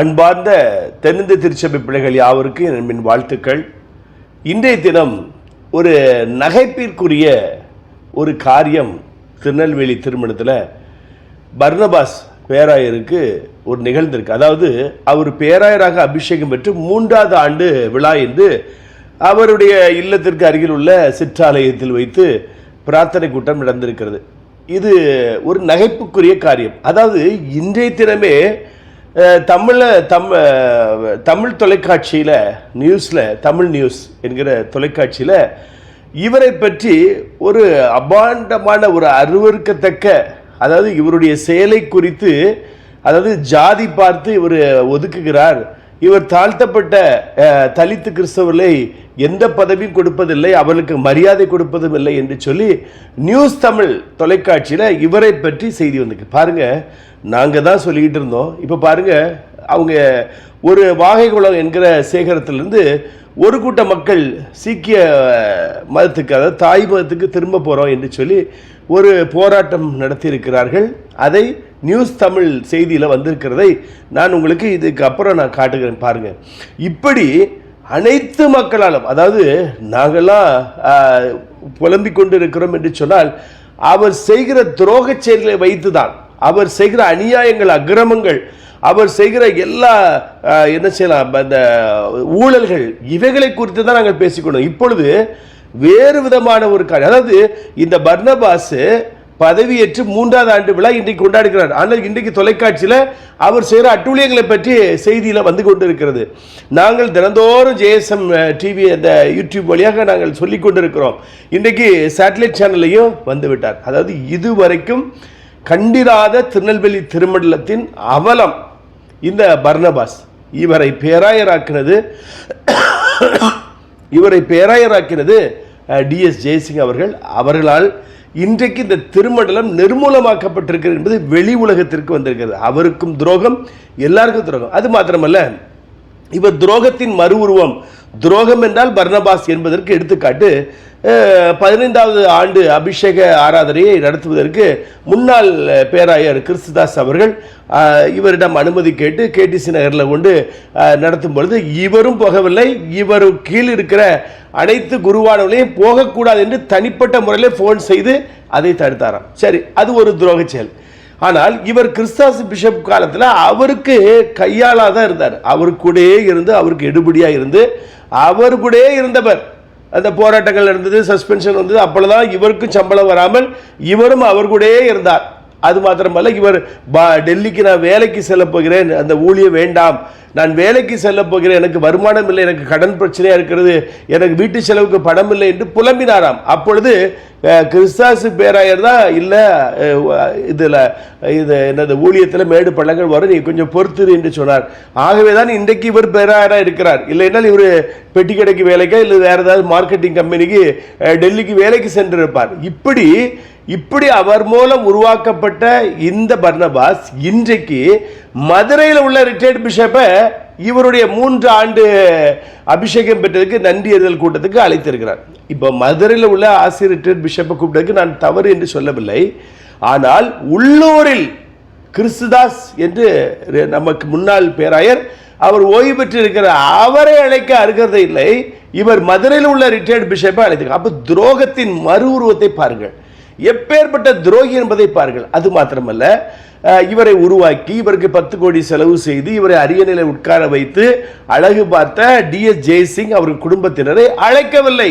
அன்பார்ந்த தென்னிந்திய திருச்சபை பிள்ளைகள் யாவருக்கும் என் அன்பின் வாழ்த்துக்கள். இன்றைய தினம் ஒரு நகைப்பிற்குரிய ஒரு காரியம் திருநெல்வேலி திருமணத்தில் பர்னபாஸ் பேராயருக்கு ஒரு நிகழ்ந்திருக்கு. அதாவது அவர் பேராயராக அபிஷேகம் பெற்று மூன்றாவது ஆண்டு விழா என்று அவருடைய இல்லத்திற்கு அருகில் உள்ள சிற்றாலயத்தில் வைத்து பிரார்த்தனை கூட்டம் நடந்திருக்கிறது. இது ஒரு நகைப்புக்குரிய காரியம். அதாவது இன்றைய தினமே தமிழில் தம் தமிழ் தொலைக்காட்சியில் நியூஸில் தமிழ் நியூஸ் என்கிற தொலைக்காட்சியில் இவரை பற்றி ஒரு அபாண்டமான ஒரு அருவருக்கத்தக்க அதாவது இவருடைய செயலை குறித்து அதாவது ஜாதி பார்த்து இவர் ஒதுக்குகிறார். இவர் தாழ்த்தப்பட்ட தலித்து கிறிஸ்தவர்களை எந்த பதவியும் கொடுப்பதில்லை அவளுக்கு மரியாதை கொடுப்பதும் இல்லை என்று சொல்லி நியூஸ் தமிழ் தொலைக்காட்சியில் இவரை பற்றி செய்தி வந்திருக்கு. பாருங்க நாங்கள் தான் சொல்லிக்கிட்டு இருந்தோம். இப்போ பாருங்க அவங்க ஒரு வாகைக்குளம் என்கிற சேகரத்திலிருந்து ஒரு கூட்ட மக்கள் சீக்கிய மதத்துக்கு அதாவது தாய் மதத்துக்கு திரும்ப போகிறோம் என்று சொல்லி ஒரு போராட்டம் நடத்தியிருக்கிறார்கள். அதை நியூஸ் தமிழ் செய்தியில் வந்திருக்கிறதை நான் உங்களுக்கு இதுக்கு அப்புறம் நான் காட்டுகிறேன். பாருங்கள் இப்படி அனைத்து மக்களாலும் அதாவது நாங்கள்லாம் புலம்பிக் கொண்டு இருக்கிறோம் என்று சொன்னால் அவர் செய்கிற துரோகச் செயல்களை வைத்துதான் அவர் செய்கிற அநியாயங்கள் அக்கிரமங்கள் அவர் செய்கிற எல்லா என்ன செய்யலாம் அந்த ஊழல்கள் இவைகளை குறித்து தான் நாங்கள் பேசிக்கொண்டோம் இப்பொழுது வேறு விதமான ஒரு காரியம் அதாவது இந்த பர்னபாஸு பதவியேற்று மூன்றாவது ஆண்டு விழா இன்றைக்கு கொண்டாடுகிறார். ஆனால் இன்றைக்கு தொலைக்காட்சியில் அவர் செய்கிற அட்டூழியங்களை பற்றி செய்தியில் வந்து கொண்டிருக்கிறது. நாங்கள் தினந்தோறும் ஜேஎஸ்எம் டிவி அந்த யூடியூப் வழியாக நாங்கள் சொல்லி கொண்டிருக்கிறோம். இன்றைக்கு சேட்டலைட் சேனல்லையும் வந்து விட்டார். அதாவது இதுவரைக்கும் கண்டிராத திருநெல்வேலி திருமண்டலத்தின் அவலம் இந்த பர்னபாஸ் இவரை பேராயராக்கினது இவரை பேராயராக்கினது டிஎஸ் ஜெயசிங் அவர்கள். அவர்களால் இன்றைக்கு இந்த திருமண்டலம் நிர்மூலமாக்கப்பட்டிருக்கிறது என்பது வெளி உலகத்திற்கு வந்திருக்கிறது. அவருக்கும் துரோகம் எல்லாருக்கும் துரோகம். அது மாத்திரமல்ல இவர் துரோகத்தின் மறு உருவம். துரோகம் என்றால் பர்னபாஸ் என்பதற்கு எடுத்துக்காட்டு பதினைந்தாவது ஆண்டு அபிஷேக ஆராதனையை நடத்துவதற்கு முன்னாள் பேராயர் கிறிஸ்துதாஸ் அவர்கள் இவரிடம் அனுமதி கேட்டு கேடிசி நகரில் கொண்டு நடத்தும் பொழுது இவரும் போகவில்லை. இவர் கீழ் இருக்கிற அனைத்து குருவானவர்களையும் போகக்கூடாது என்று தனிப்பட்ட முறையில் ஃபோன் செய்து அதை தடுத்தாராம். சரி அது ஒரு துரோக செயல். ஆனால் இவர் கிறிஸ்தாஸ் பிஷப் காலத்தில் அவருக்கு கையாளாக தான் இருந்தார். அவர் கூடயே இருந்து அவருக்கு எடுபடியாக இருந்து அவர் கூடயே இருந்தவர். அந்த போராட்டங்கள் இருந்தது சஸ்பென்ஷன் வந்தது அப்பொழுதுதான் இவருக்கும் சம்பளம் வராமல் இவரும் அவர் கூடயே இருந்தார். அது மாத்திரமல்ல இவர் பா டெல்லிக்கு நான் வேலைக்கு செல்ல போகிறேன் அந்த ஊழியம் வேண்டாம். நான் வேலைக்கு செல்ல போகிறேன் எனக்கு வருமானம் இல்லை எனக்கு கடன் பிரச்சனையாக இருக்கிறது எனக்கு வீட்டு செலவுக்கு பணம் இல்லை என்று புலம்பினாராம். அப்பொழுது கிறிஸ்தாசு பேராயர் தான் இல்லை இதில் இது என்னது ஊழியத்தில் மேடு பள்ளங்கள் வரும் நீ கொஞ்சம் பொறுத்துரு என்று சொன்னார். ஆகவே தான் இன்றைக்கு இவர் பேராயராக இருக்கிறார். இல்லைனால் இவர் பெட்டி கடைக்கு வேலைக்கா இல்லை வேறு ஏதாவது மார்க்கெட்டிங் கம்பெனிக்கு டெல்லிக்கு வேலைக்கு சென்றிருப்பார். இப்படி இப்படி அவர் மூலம் உருவாக்கப்பட்ட இந்த பர்னபாஸ் இன்றைக்கு மதுரையில் உள்ள ரிட்டையர்ட் பிஷப்பை இவருடைய மூன்று ஆண்டு அபிஷேகம் பெற்றதுக்கு நன்றி அறிதல் கூட்டத்துக்கு அழைத்திருக்கிறார். இப்போ மதுரையில் உள்ள ஆசிரியர் ரிட்டையர்ட் பிஷப்பை கூப்பிட்டதுக்கு நான் தவறு என்று சொல்லவில்லை. ஆனால் உள்ளூரில் கிறிஸ்துதாஸ் என்று நமக்கு முன்னாள் பேராயர் அவர் ஓய்வு பெற்றிருக்கிற அவரை அழைக்க அருகதை இல்லை. இவர் மதுரையில் உள்ள ரிட்டையர்ட் பிஷப்பை அழைத்திருக்கார். அப்போ துரோகத்தின் மறு உருவத்தை பாருங்கள். எப்பேற்பட்ட துரோகி என்பதை பாருங்கள். அது மாத்திரமல்ல இவரை உருவாக்கி இவருக்கு பத்து கோடி செலவு செய்து இவரை அரியணையில் உட்கார வைத்து அழகு பார்த்த டிஎஸ் ஜெய்சிங் அவர் குடும்பத்தினரை அழைக்கவில்லை.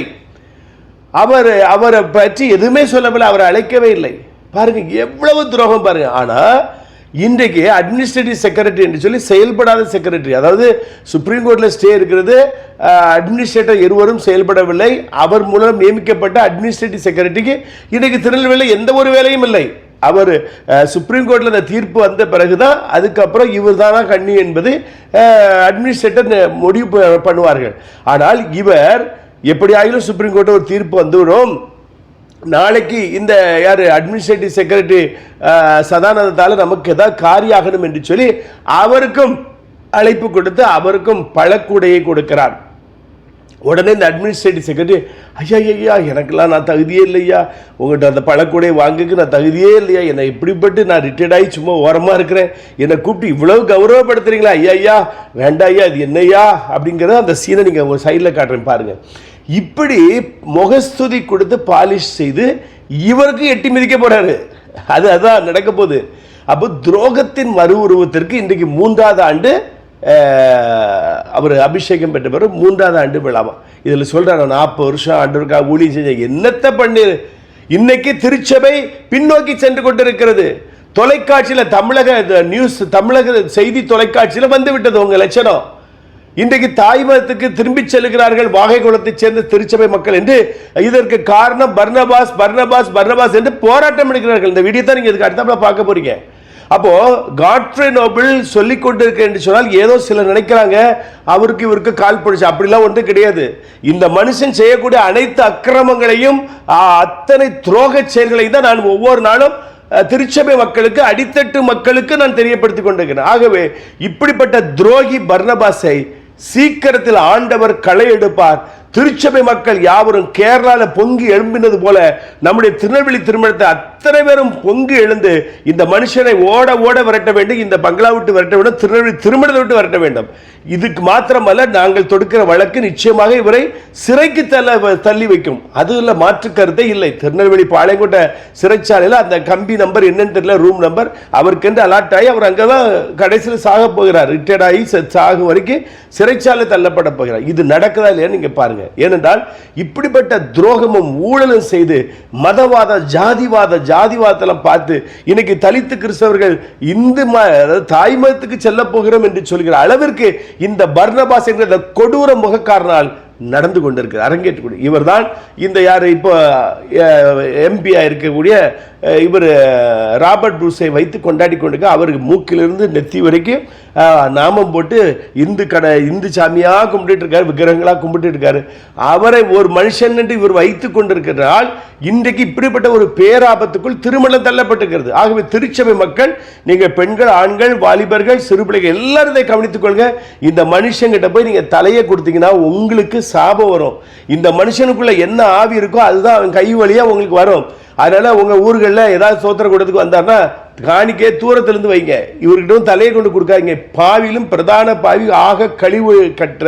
அவர் அவரை பற்றி எதுவுமே சொல்லவில்லை அவரை அழைக்கவே இல்லை. பாருங்க எவ்வளவு துரோகம் பாருங்க. ஆனா இன்றைக்கு அட்மினிஸ்ட்ரேட்டிவ் செக்ரட்டரி என்று சொல்லி செயல்படாத செக்ரட்டரி அதாவது சுப்ரீம் கோர்ட்டில் ஸ்டே இருக்கிறது. அட்மினிஸ்ட்ரேட்டர் இருவரும் செயல்படவில்லை. அவர் மூலம் நியமிக்கப்பட்ட அட்மினிஸ்ட்ரேட்டிவ் செக்ரட்டரிக்கு இன்றைக்கு திருநெல்வேலியில் எந்த ஒரு வேலையும் இல்லை. அவர் சுப்ரீம் கோர்ட்டில் அந்த தீர்ப்பு வந்த பிறகு தான் அதுக்கப்புறம் இவர் தானா கண்ணி என்பது அட்மினிஸ்ட்ரேட்டர் முடிவு பண்ணுவார்கள். ஆனால் இவர் எப்படி ஆகிலும் சுப்ரீம் கோர்ட்டில் ஒரு தீர்ப்பு வந்துவிடும். நாளைக்கு இந்த யார் அட்மினிஸ்ட்ரேட்டிவ் செக்ரட்டரி சதானந்தத்தால் நமக்கு ஏதாவது காரியாகணும் என்று சொல்லி அவருக்கும் அழைப்பு கொடுத்து அவருக்கும் பழக்கூடையை கொடுக்கிறார். உடனே இந்த அட்மினிஸ்ட்ரேட்டிவ் செக்ரட்டரி ஐயா ஐயா எனக்கெல்லாம் நான் தகுதியே இல்லையா? உங்கள்கிட்ட அந்த பழக்கூடையை வாங்குக்கு நான் தகுதியே இல்லையா? என்னை இப்படிப்பட்டு நான் ரிட்டையர்ட் ஆகி சும்மா ஓரமாக இருக்கிறேன். என்னை கூப்பிட்டு இவ்வளவு கௌரவப்படுத்துறீங்களா? ஐயா ஐயா வேண்டாம் ஐயா அது என்னையா? அப்படிங்கிறத அந்த சீனை நீங்கள் உங்கள் சைடில் காட்டுறேன் பாருங்கள் இப்படி முகஸ்துதி கொடுத்து பாலிஷ் செய்து இவருக்கு எட்டி மிதிக்க போறாரு. அது அதான் நடக்க போகுது. அப்போ துரோகத்தின் மறு உருவத்திற்கு இன்றைக்கு மூன்றாவது ஆண்டு அவர் அபிஷேகம் பெற்ற பிறகு மூன்றாவது ஆண்டு விழாமா இதில் சொல்றாரு நாற்பது வருஷம் ஆண்டவருக்காக ஊழியம் செஞ்ச என்னத்தை பண்ணிரு? இன்னைக்கு திருச்சபை பின்னோக்கி சென்று கொண்டிருக்கிறது. தொலைக்காட்சியில் தமிழக இந்த நியூஸ் தமிழக செய்தி தொலைக்காட்சியில் வந்து விட்டது உங்கள் லட்சணம். இன்றைக்கு தாய்மதத்துக்கு திரும்பிச் செல்கிறார்கள் வாகை குளத்தைச் சேர்ந்த திருச்சபை மக்கள் என்று இதற்கு காரணம் பர்னபாஸ் பர்னபாஸ் பர்னபாஸ் என்று போராட்டம் எடுக்கிறார்கள். இந்த வீடியோ தான் நீங்க இதுக்கு அடுத்தாப்புல பார்க்க போறீங்க. அப்போ காட்ரே நோபிள் சொல்லிக் கொண்டிருக்க என்று சொன்னால் ஏதோ சிலர் நினைக்கிறாங்க அவருக்கு இவருக்கு கால் பிடிச்சு. அப்படிலாம் ஒன்றும் கிடையாது. இந்த மனுஷன் செய்யக்கூடிய அனைத்து அக்கிரமங்களையும் அத்தனை துரோக செயல்களையும் தான் நான் ஒவ்வொரு நாளும் திருச்சபை மக்களுக்கு அடித்தட்டு மக்களுக்கு நான் தெரியப்படுத்திக் கொண்டிருக்கிறேன். ஆகவே இப்படிப்பட்ட துரோகி பர்னபாஸை சீக்கிரத்தில் ஆண்டவர் களை எடுப்பார். திருச்சபை மக்கள் யாவரும் கேரளாவில் பொங்கி எழும்பினது போல நம்முடைய திருநெல்வேலி திருமணத்தை அத்தனை பேரும் பொங்கி எழுந்து இந்த மனுஷனை ஓட ஓட விரட்ட வேண்டும் இந்த பங்களா விட்டு விரட்ட வேண்டும் திருநெல்வேலி திருமணத்தை விட்டு விரட்ட வேண்டும். இதுக்கு மாத்திரமல்ல நாங்கள் தொடுக்கிற வழக்கு நிச்சயமாக இவரை சிறைக்கு தள்ள தள்ளி வைக்கும். அதுல மாற்று கருத்தே இல்லை. திருநெல்வேலி பாளையங்கோட்ட சிறைச்சாலையில் அந்த கம்பி நம்பர் என்னன்னு தெரியல ரூம் நம்பர் அவருக்கென்று அலாட் ஆகி அவர் அங்கே தான் கடைசியில் சாக போகிறார். ரிட்டையர்ட் ஆகி சாகும் வரைக்கும் சிறைச்சாலை தள்ளப்பட போகிறார். இது நடக்குதா இல்லையா பாருங்கள் பாருங்க ஏனென்றால் இப்படிப்பட்ட துரோகமும் ஊழலும் செய்து மதவாத ஜாதிவாத ஜாதிவாதத்தெல்லாம் பார்த்து இன்னைக்கு தலித்து கிறிஸ்தவர்கள் இந்து ம அதாவது தாய் மதத்துக்கு செல்ல போகிறோம் என்று சொல்கிற அளவிற்கு இந்த பர்ணபாஸ் என்ற கொடூர முகக்காரனால் நடந்து கொண்டிருக்கிறார். இவர் இவர்தான் இந்த யார் இப்போ எம்பியாக இருக்கக்கூடிய இவர் ராபர்ட் ப்ரூஸை வைத்து கொண்டாடி கொண்டு அவருக்கு மூக்கிலிருந்து நெத்தி வரைக்கும் நாமம் போட்டு இந்து கடை இந்து சாமியாக கும்பிட்டு இருக்காரு விக்கிரகங்களாக கும்பிட்டு இருக்காரு. அவரை ஒரு மனுஷன் என்று இவர் வைத்து கொண்டிருக்கிறால் இன்றைக்கு இப்படிப்பட்ட ஒரு பேராபத்துக்குள் திருமணம் தள்ளப்பட்டிருக்கிறது. ஆகவே திருச்சபை மக்கள் நீங்கள் பெண்கள் ஆண்கள் வாலிபர்கள் சிறுபிள்ளைகள் எல்லாரும் இதை கவனித்துக் இந்த மனுஷங்கிட்ட போய் நீங்கள் தலையை கொடுத்தீங்கன்னா உங்களுக்கு சாபம் வரும். இந்த மனுஷனுக்குள்ள என்ன ஆவி இருக்கோ அதுதான் அவன் கை வழியாக உங்களுக்கு வரும். அதனால் உங்கள் ஊர்களில் ஏதாவது சோத்திர கூடத்துக்கு வந்தாருன்னா காணிக்கே தூரத்துலேருந்து வைங்க. இவர்கிட்ட தலையை கொண்டு கொடுக்காதீங்க. பாவிலும் பிரதான பாவி ஆக கழிவு கற்ற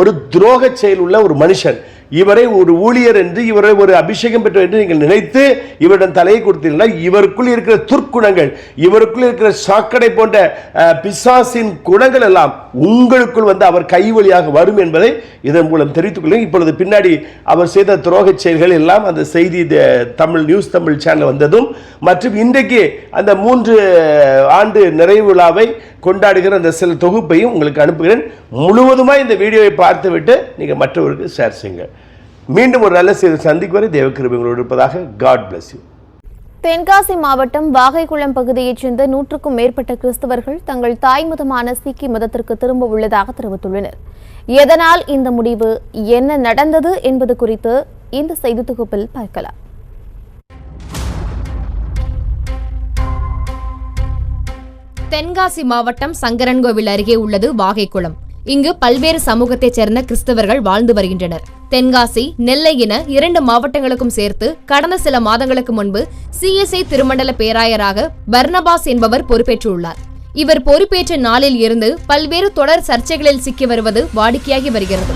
ஒரு துரோக செயல் உள்ள ஒரு மனுஷன். இவரை ஒரு ஊழியர் என்று இவரை ஒரு அபிஷேகம் பெற்றவர் என்று நீங்கள் நினைத்து இவரிடம் தலையை கொடுத்தீங்கன்னா இவருக்குள் இருக்கிற துர்க்குணங்கள் இவருக்குள் இருக்கிற சாக்கடை போன்ற பிசாசின் குணங்கள் எல்லாம் உங்களுக்குள் வந்து அவர் கை வழியாக வரும் என்பதை இதன் மூலம் தெரிவித்துக் கொள்ளுங்க இப்பொழுது பின்னாடி அவர் செய்த துரோக செயல்கள் எல்லாம் அந்த செய்தி த- தமிழ் நியூஸ் தமிழ் சேனல் வந்ததும் மற்றும் இன்றைக்கு அந்த மூன்று ஆண்டு நிறைவு விழாவை கொண்டாடுகிற அந்த சில தொகுப்பையும் உங்களுக்கு அனுப்புகிறேன். முழுவதுமாக இந்த வீடியோவை பார்த்துவிட்டு நீங்கள் மற்றவருக்கு ஷேர் செய்யுங்கள். மீண்டும் ஒரு நல்ல செய்தி சந்திக்கும் வரை தேவக்கிருபங்களோடு இருப்பதாக காட் bless யூ தென்காசி மாவட்டம் வாகைக்குளம் பகுதியைச் சேர்ந்த நூற்றுக்கும் மேற்பட்ட கிறிஸ்தவர்கள் தங்கள் தாய்மதமான சீக்கிய மதத்திற்கு திரும்ப உள்ளதாக தெரிவித்துள்ளனர். எதனால் இந்த முடிவு என்ன நடந்தது என்பது குறித்து இந்த செய்தி தொகுப்பில் பார்க்கலாம். தென்காசி மாவட்டம் சங்கரன்கோவில் அருகே உள்ளது வாகைக்குளம். இங்கு பல்வேறு சமூகத்தைச் சேர்ந்த கிறிஸ்தவர்கள் வாழ்ந்து வருகின்றனர். தென்காசி நெல்லை என இரண்டு மாவட்டங்களுக்கும் சேர்த்து கடந்த சில மாதங்களுக்கு முன்பு சிஎஸ்ஐ திருமண்டல பேராயராக பர்னபாஸ் என்பவர் பொறுப்பேற்றுள்ளார். இவர் பொறுப்பேற்ற நாளில் இருந்து பல்வேறு தொடர் சர்ச்சைகளில் சிக்கி வருவது வாடிக்கையாகி வருகிறது.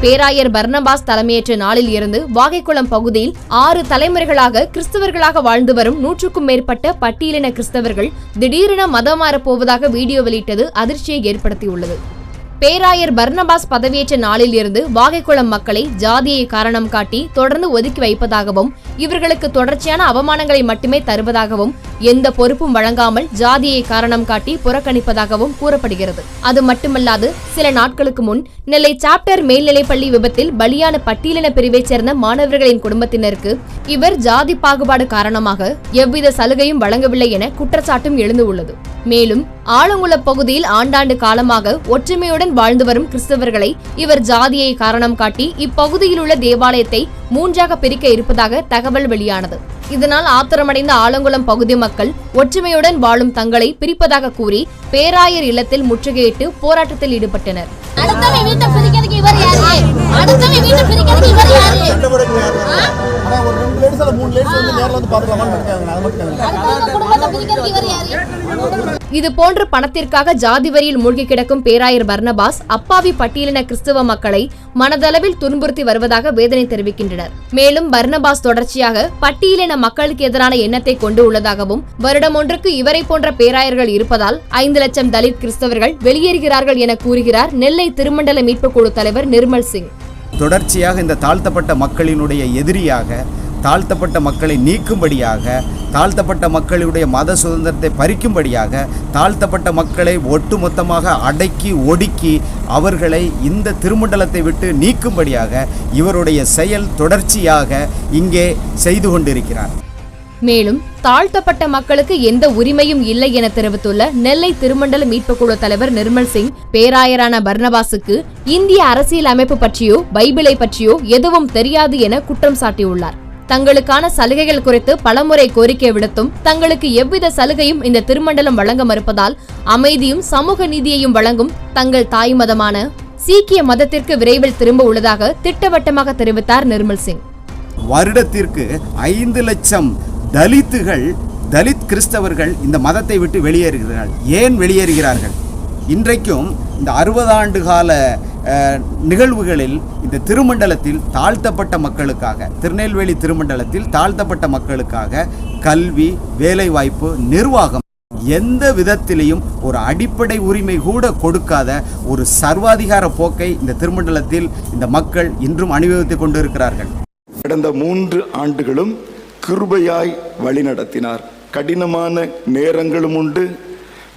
பேராயர் பர்னபாஸ் தலைமையேற்ற நாளில் இருந்து வாகைக்குளம் பகுதியில் ஆறு தலைமுறைகளாக கிறிஸ்தவர்களாக வாழ்ந்து வரும் நூற்றுக்கும் மேற்பட்ட பட்டியலின கிறிஸ்தவர்கள் திடீரென மதம் மாறப் போவதாக வீடியோ வெளியிட்டது அதிர்ச்சியை ஏற்படுத்தியுள்ளது. பேராயர் பர்னபாஸ் பதவியேற்ற நாளில் இருந்து வாகைக்குளம் மக்களை ஜாதியை காரணம் காட்டி தொடர்ந்து ஒதுக்கி வைப்பதாகவும் இவர்களுக்கு தொடர்ச்சியான அவமானங்களை மட்டுமே தருவதாகவும் எந்த பொறுப்பும் வழங்காமல் ஜாதியை காரணம் காட்டி புறக்கணிப்பதாகவும் கூறப்படுகிறது. அது மட்டுமல்லாது சில நாட்களுக்கு முன் நெல்லை சாப்டர் மேல்நிலைப்பள்ளி விபத்தில் பலியான பட்டியலின பிரிவைச் சேர்ந்த மாணவர்களின் குடும்பத்தினருக்கு இவர் ஜாதி பாகுபாடு காரணமாக எவ்வித சலுகையும் வழங்கவில்லை என குற்றச்சாட்டும் எழுந்துள்ளது. மேலும் ஆலங்குள பகுதியில் ஆண்டாண்டு காலமாக ஒற்றுமையுடன் வாழ்ந்து வரும் கிறிஸ்தவர்களை இவர் ஜாதியை காரணம் காட்டி இப்பகுதியில் உள்ள தேவாலயத்தை மூன்றாக பிரிக்க இருப்பதாக தகவல் வெளியானது. இதனால் ஆத்திரமடைந்த ஆலங்குளம் பகுதி மக்கள் ஒற்றுமையுடன் வாழும் தங்களை பிரிப்பதாக கூறி பேராயர் இல்லத்தில் முற்றுகையிட்டு போராட்டத்தில் ஈடுபட்டனர். அடுத்தவன் வீட்டை பிரிக்கிறதுக்கு இவர் யாரு? அடுத்தவன் வீட்டை பிரிக்கிறதுக்கு இவர் யாரு? ஆனா ஒரு ரெண்டு லேடிஸ் அல்ல மூணு லேடிஸ் வந்து நேர்ல வந்து பாத்துக்கலாமான்னு இருக்காங்க அது மட்டும் இது போன்ற பணத்திற்காக ஜாதி வரியில் மூழ்கி கிடக்கும் பேராயர் பர்னபாஸ் அப்பாவி பட்டியலின கிறிஸ்தவ மக்களை மனதளவில் துன்புறுத்தி வருவதாக வேதனை தெரிவிக்கின்றனர். மேலும் பர்னபாஸ் தொடர்ச்சியாக பட்டியலின மக்களுக்கு எதிரான எண்ணத்தை கொண்டு உள்ளதாகவும் வருடம் ஒன்றுக்கு இவரை போன்ற பேராயர்கள் இருப்பதால் ஐந்து லட்சம் தலித் கிறிஸ்தவர்கள் வெளியேறுகிறார்கள் என கூறுகிறார் நெல்லை திருமண்டல மீட்புக் குழு தலைவர் நிர்மல் சிங். தொடர்ச்சியாக இந்த தாழ்த்தப்பட்ட மக்களினுடைய எதிரியாக தாழ்த்தப்பட்ட மக்களை நீக்கும்படியாக தாழ்த்தப்பட்ட மக்களுடைய மத சுதந்திரத்தை பறிக்கும்படியாக தாழ்த்தப்பட்ட மக்களை ஒட்டுமொத்தமாக அடக்கி ஒடுக்கி அவர்களை இந்த திருமண்டலத்தை விட்டு நீக்கும்படியாக இவருடைய செயல் தொடர்ச்சியாக இங்கே செய்து கொண்டிருக்கிறார். மேலும் தாழ்த்தப்பட்ட மக்களுக்கு எந்த உரிமையும் இல்லை என தெரிவித்துள்ள நெல்லை திருமண்டல மீட்பு குழு தலைவர் நிர்மல் சிங் பேராயரான பர்னபாஸுக்கு இந்திய அரசியல் அமைப்பு பற்றியோ பைபிளை பற்றியோ எதுவும் தெரியாது என குற்றம் சாட்டியுள்ளார். தங்களுக்கான சலுகைகள் குறித்து பலமுறை கோரிக்கை விடுத்தும் தங்களுக்கு எவ்வித சலுகையும் இந்த திருமண்டலம் வழங்க மறுப்பதால் அமைதியும் சமூக நீதியையும் வழங்கும் தங்கள் தாய் மதமான சீக்கிய மதத்திற்கு விரைவில் திரும்ப உள்ளதாக திட்டவட்டமாக தெரிவித்தார் நிர்மல் சிங். வருடத்திற்கு ஐந்து லட்சம் தலித்துகள் தலித் கிறிஸ்தவர்கள் இந்த மதத்தை விட்டு வெளியேறுகிறார்கள். ஏன் வெளியேறுகிறார்கள்? இன்றைக்கும் இந்த அறுபது ஆண்டு கால நிகழ்வுகளில் இந்த திருமண்டலத்தில் தாழ்த்தப்பட்ட மக்களுக்காக திருநெல்வேலி திருமண்டலத்தில் தாழ்த்தப்பட்ட மக்களுக்காக கல்வி வேலைவாய்ப்பு நிர்வாகம் எந்த விதத்திலையும் ஒரு அடிப்படை உரிமை கூட கொடுக்காத ஒரு சர்வாதிகார போக்கை இந்த திருமண்டலத்தில் இந்த மக்கள் இன்றும் அனுபவித்துக் கொண்டிருக்கிறார்கள். கடந்த மூன்று ஆண்டுகளும் கிருபையாய் வழிநடத்தினார் கடினமான நேரங்களும் உண்டு.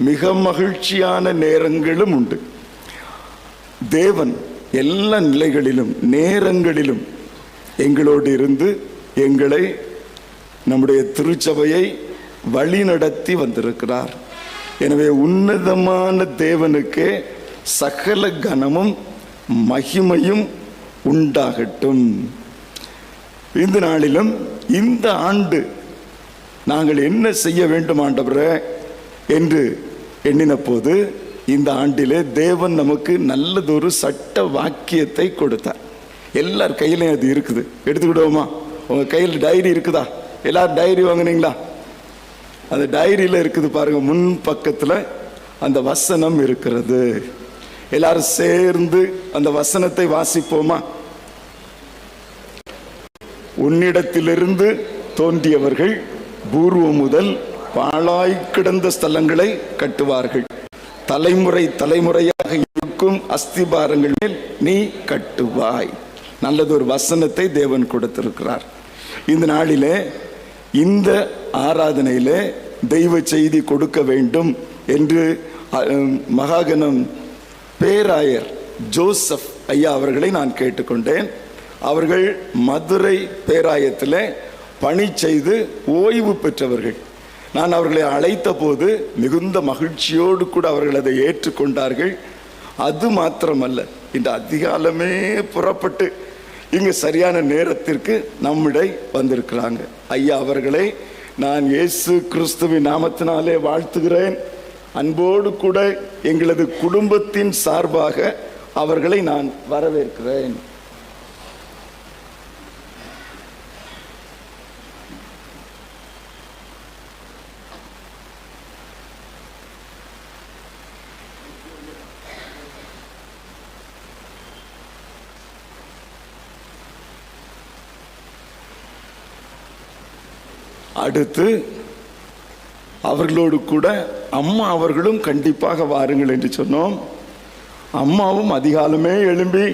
மிக மகிழ்ச்சியான நேரங்களும் உண்டு. தேவன் எல்லா நிலைகளிலும் நேரங்களிலும் எங்களோடு இருந்து எங்களை நம்முடைய திருச்சபையை வழிநடத்தி வந்திருக்கிறார். எனவே உன்னதமான தேவனுக்கே சகல கனமும் மகிமையும் உண்டாகட்டும். இந்த நாளிலும் இந்த ஆண்டு நாங்கள் என்ன செய்ய வேண்டும் ஆண்டவரே என்று எண்ணின போது இந்த ஆண்டிலே தேவன் நமக்கு நல்லதொரு சட்ட வாக்கியத்தை கொடுத்தார். எல்லார் கையிலையும் அது இருக்குது. எடுத்துக்கிடுவோமா? உங்க கையில் டைரி இருக்குதா? எல்லாரும் டைரி வாங்குனீங்களா? அந்த டைரியில் இருக்குது பாருங்க முன் பக்கத்தில் அந்த வசனம் இருக்கிறது. எல்லாரும் சேர்ந்து அந்த வசனத்தை வாசிப்போமா? உன்னிடத்திலிருந்து தோன்றியவர்கள் பூர்வம் முதல் பாழாய் கிடந்த ஸ்தலங்களை கட்டுவார்கள். தலைமுறை தலைமுறையாக இருக்கும் அஸ்திபாரங்கள் மேல் நீ கட்டுவாய். நல்லது ஒரு வசனத்தை தேவன் கொடுத்திருக்கிறார். இந்த நாளிலே இந்த ஆராதனையிலே தெய்வ செய்தி கொடுக்க வேண்டும் என்று மகாகணம் பேராயர் ஜோசப் ஐயா அவர்களை நான் கேட்டுக்கொண்டேன். அவர்கள் மதுரை பேராயத்தில் பணி செய்து ஓய்வு பெற்றவர்கள். நான் அவர்களை அழைத்த போது மிகுந்த மகிழ்ச்சியோடு கூட அவர்கள் அதை ஏற்றுக்கொண்டார்கள். அது மாத்திரமல்ல இந்த அதிகாலமே புறப்பட்டு இங்கு சரியான நேரத்திற்கு நம்மிடை வந்திருக்கிறாங்க. ஐயா அவர்களை நான் இயேசு கிறிஸ்துவின் நாமத்தினாலே வாழ்த்துகிறேன். அன்போடு கூட எங்களது குடும்பத்தின் சார்பாக அவர்களை நான் வரவேற்கிறேன். அடுத்து அவர்களோடு கூட அம்மா அவர்களும் கண்டிப்பாக வாருங்கள் என்று சொன்னோம். அம்மாவும் அதிகாலமே எழும்பி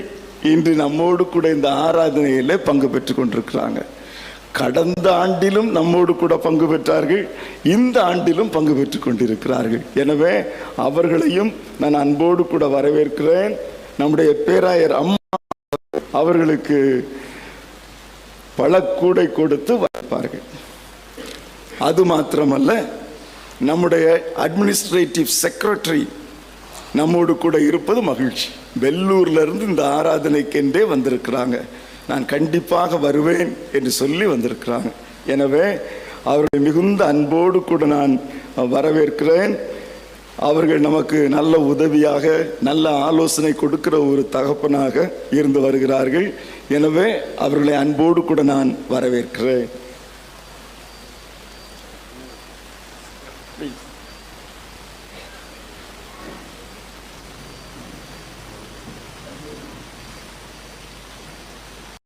இன்று நம்மோடு கூட இந்த ஆராதனையில் பங்கு பெற்று கொண்டிருக்கிறாங்க. கடந்த ஆண்டிலும் நம்மோடு கூட பங்கு பெற்றார்கள். இந்த ஆண்டிலும் பங்கு பெற்று கொண்டிருக்கிறார்கள். எனவே அவர்களையும் நான் அன்போடு கூட வரவேற்கிறேன். நம்முடைய பேராயர் அம்மா அவர்களுக்கு பல கூடை கொடுத்து வரப்பார்கள். அது மாத்திரமல்ல நம்முடைய அட்மினிஸ்ட்ரேட்டிவ் செக்ரட்டரி நம்மோடு கூட இருப்பது மகிழ்ச்சி. வெள்ளூர்லேருந்து இந்த ஆராதனைக்கென்றே வந்திருக்கிறாங்க. நான் கண்டிப்பாக வருவேன் என்று சொல்லி வந்திருக்கிறாங்க. எனவே அவர்களை மிகுந்த அன்போடு கூட நான் வரவேற்கிறேன். அவர்கள் நமக்கு நல்ல உதவியாக நல்ல ஆலோசனை கொடுக்கிற ஒரு தகப்பனாக இருந்து வருகிறார்கள். எனவே அவர்களை அன்போடு கூட நான் வரவேற்கிறேன்.